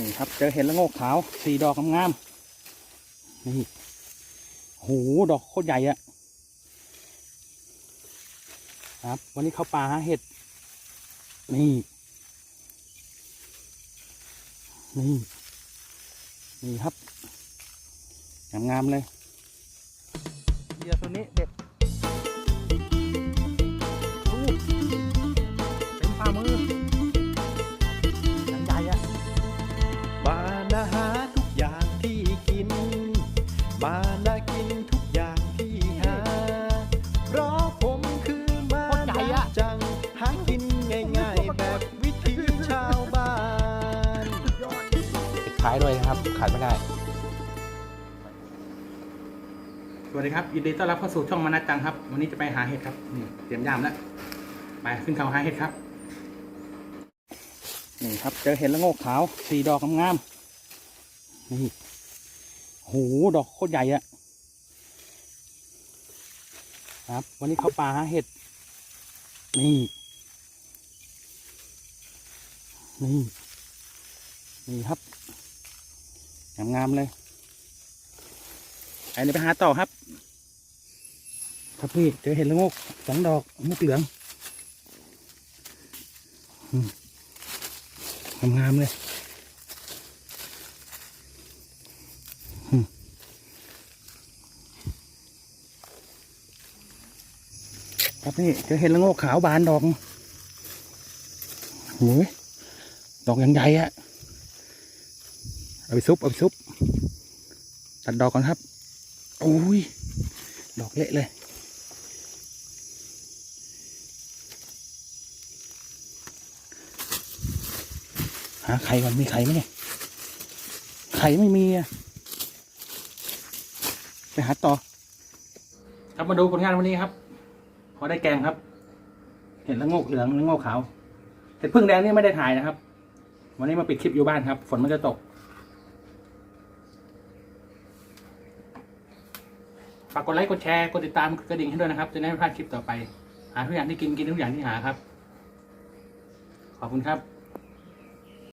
นี่ครับเจอเห็ดละโงกขาวสี่ดอกงามๆนี่โหดอกโคตรใหญ่อะครับ วันนี้เข้าป่าหาเห็ดนี่นี่นี่ครับงามๆเลยเดี๋ยวตัวนี้ บ้านนากินทุกอย่างที่หา เพราะผมคือมาโคตรใหญ่อะจัง หากินง่ายๆ แบบวิถีชาวบ้านปิดท้ายด้วยนะครับ ขาดไม่ได้ สวัสดีครับ ยินดีต้อนรับเข้าสู่ช่องมานัดจังครับ วันนี้จะไปหาเห็ดครับ นี่เตรียมยามแล้ว ไปขึ้นเขาหาเห็ดครับ นี่ครับ เจอเห็ดละโงกขาวสี่ดอกงามๆนี่ โหดอกโคตรใหญ่อะครับ วันนี้เขาป่าหาเห็ด นี่ นี่ นี่ครับ งามๆเลยไอ้นี่ไปหาต่อครับ ครับพี่เจอเห็ดละงกสองดอกมุกเหลืองอืมงามๆเลย ครับพี่จอเห็ดละโงกขาวบานดอกโอ้ยดอกยังใหญ่อะเอาไปซุปเอาไปซุปตัดดอกก่อนครับโอ้ยดอกเละเลยหาไข่ก่อนมีไข่ไหมเนี่ยไข่ไม่มีอะไปหาต่อ ครับมาดูผลงานวันนี้ครับ พอได้แกงครับ เห็นแล้วงกเหลืองแล้วงกขาวเห็ดพึ่งแดงนี่ไม่ได้ถ่ายนะครับ วันนี้มาปิดคลิปอยู่บ้านครับ ฝนมันจะตกฝากกดไลค์กดแชร์กดติดตามกดกระดิ่งให้ด้วยนะครับ จะได้ไม่พลาดคลิปต่อไป หาทุกอย่างที่กินกินทุกอย่างที่หาครับ ขอบคุณครับ